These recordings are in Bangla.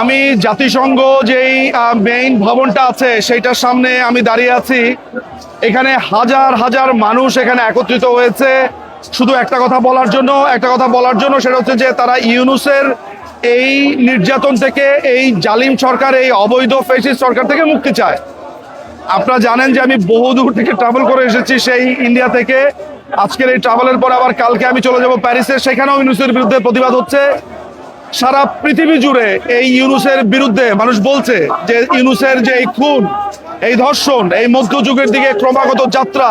আমি জাতিসংঘ যেই মেইন ভবনটা আছে, সেইটার সামনে আমি দাঁড়িয়ে আছি। এখানে হাজার হাজার মানুষ এখানে একত্রিত হয়েছে। শুধু একটা কথা বলার জন্য, একটা কথা বলার জন্য সেটা হচ্ছে যে তারা ইউনুসের এই নির্যাতন থেকে, এই জালিম সরকার, এই অবৈধ ফেসিস সরকার থেকে মুক্তি চায়। আপনারা জানেন যে আমি বহু দূর থেকে ট্রাভেল করে এসেছি সেই ইন্ডিয়া থেকে। আজকের এই ট্রাভেলের পর আবার কালকে আমি চলে যাব প্যারিসে সেখানেও ইউনুসের বিরুদ্ধে প্রতিবাদ হচ্ছে। সারা পৃথিবী জুড়ে এই ইউনুসের বিরুদ্ধে মানুষ বলছে যে ইউনুসের যে এই খুন, এই ধর্ষণ, এই মধ্যযুগের দিকে ক্রমাগত যাত্রা,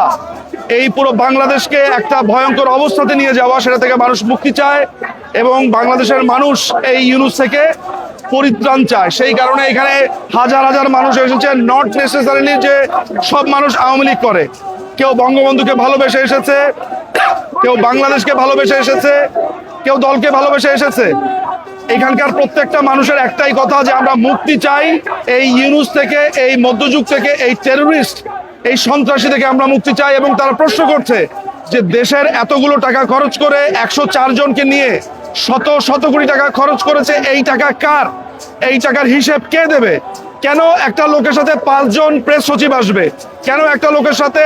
এই পুরো বাংলাদেশকে একটা ভয়ঙ্কর অবস্থাতে নিয়ে যাওয়া সেটা থেকে মানুষ মুক্তি চায় এবং বাংলাদেশের মানুষ এই ইউনুস থেকে পরিত্রাণ চায়। সেই কারণে এখানে হাজার হাজার মানুষ এসেছে নট নেসেসারিলি যে সব মানুষ আওয়ামী লীগ করে। কেউ বঙ্গবন্ধুকে ভালোবেসে এসেছে, কেউ বাংলাদেশকে ভালোবেসে এসেছে, কেউ দলকে ভালোবেসে এসেছে। এখানকার প্রত্যেকটা মানুষের একটাই কথা যে আমরা মুক্তি চাই এই ইউনুস থেকে, এই মধ্যযুগ থেকে, এই টেররিস্ট এই সন্ত্রাসী থেকে আমরা মুক্তি চাই এবং তারা প্রশ্ন করছে যে দেশের এতগুলো টাকা খরচ করে একশো জনকে নিয়ে শত শত কোটি টাকা খরচ করেছে, এই টাকা কার? এই টাকার হিসেব কে দেবে? কেন একটা লোকের সাথে পাঁচজন প্রেস সচিব আসবে? কেন একটা লোকের সাথে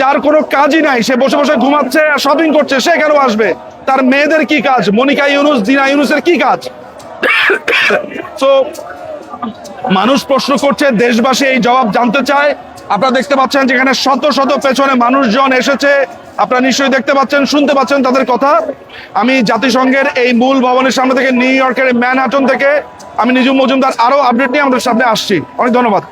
যার কোনো কাজই নাই, সে বসে বসে ঘুমাচ্ছে আর শপিং করছে, সে কেন আসবে? তার মেয়েদের কি কাজ? মনিকা ইউনুস দিনা ইউনুসের কি কাজ? তো মানুষ প্রশ্ন করছে, দেশবাসী এই জবাব জানতে চায়। আপনারা দেখতে পাচ্ছেন যেখানে শত শত পেছনে মানুষজন এসেছে। আপনারা নিশ্চয়ই দেখতে পাচ্ছেন, শুনতে পাচ্ছেন তাদের কথা। আমি জাতিসংঘের এই মূল ভবনের সামনে থেকে, নিউ ইয়র্কের ম্যানহাটন থেকে, আমি নিজু মজুমদার আরও আপডেট নিয়ে আমাদের সামনে আসছি। অনেক ধন্যবাদ।